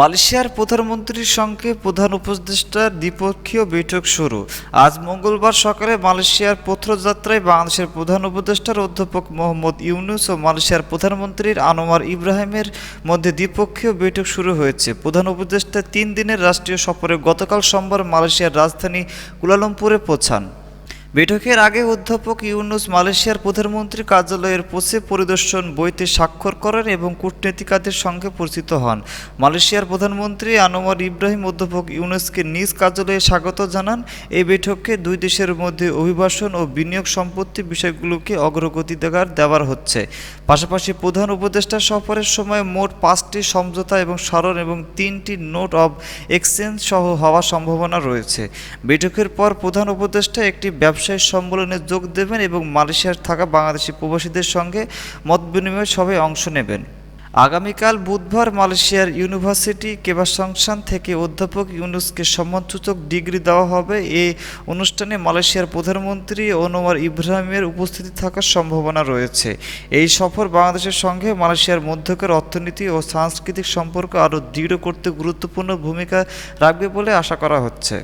মালয়েশিয়ার প্রধানমন্ত্রীর সঙ্গে প্রধান উপদেষ্টার দ্বিপক্ষীয় বৈঠক শুরু। আজ মঙ্গলবার সকালে মালয়েশিয়ার পত্রযাত্রায় বাংলাদেশের প্রধান উপদেষ্টার অধ্যাপক মোহাম্মদ ইউনুস ও মালয়েশিয়ার প্রধানমন্ত্রীর আনোয়ার ইব্রাহিমের মধ্যে দ্বিপক্ষীয় বৈঠক শুরু হয়েছে। প্রধান উপদেষ্টা তিন দিনের রাষ্ট্রীয় সফরে গতকাল সোমবার মালয়েশিয়ার রাজধানী কুলালামপুরে পৌঁছান। বৈঠকের আগে অধ্যাপক ইউনুস মালয়েশিয়ার প্রধানমন্ত্রীর কার্যালয়ের পোষে পরিদর্শন বইতে স্বাক্ষর করেন এবং কূটনীতিকাদের সঙ্গে পরিচিত হন। মালয়েশিয়ার প্রধানমন্ত্রী আনোয়ার ইব্রাহিম অধ্যাপক ইউনুসকে নিজ কার্যালয়ে স্বাগত জানান। এই বৈঠকে দুই দেশের মধ্যে অভিবাসন ও বিনিয়োগ সম্পত্তি বিষয়গুলোকে অগ্রগতি দেওয়ার হচ্ছে। পাশাপাশি প্রধান উপদেষ্টা সফরের সময় মোট পাঁচটি সমঝোতা এবং স্মরণ এবং তিনটি নোট অব এক্সচেঞ্জ সহ হওয়ার সম্ভাবনা রয়েছে। বৈঠকের পর প্রধান উপদেষ্টা একটি ব্যবসায়ী সম্মেলনে যোগ দেবেন এবং মালয়েশিয়ার থাকা বাংলাদেশি প্রবাসীদের সঙ্গে মত বিনিময় সভায় অংশ নেবেন। আগামীকাল বুধবার মালয়েশিয়ার ইউনিভার্সিটি কেবাসংশান থেকে অধ্যাপক ইউনুসকে সম্মানসূচক ডিগ্রি দেওয়া হবে। এ অনুষ্ঠানে মালয়েশিয়ার প্রধানমন্ত্রী অনুমার ইব্রাহিমের উপস্থিতি থাকার সম্ভাবনা রয়েছে। এই সফর বাংলাদেশের সঙ্গে মালয়েশিয়ার মধ্যকার অর্থনীতি ও সাংস্কৃতিক সম্পর্ক আরও দৃঢ় করতে গুরুত্বপূর্ণ ভূমিকা রাখবে বলে আশা করা হচ্ছে।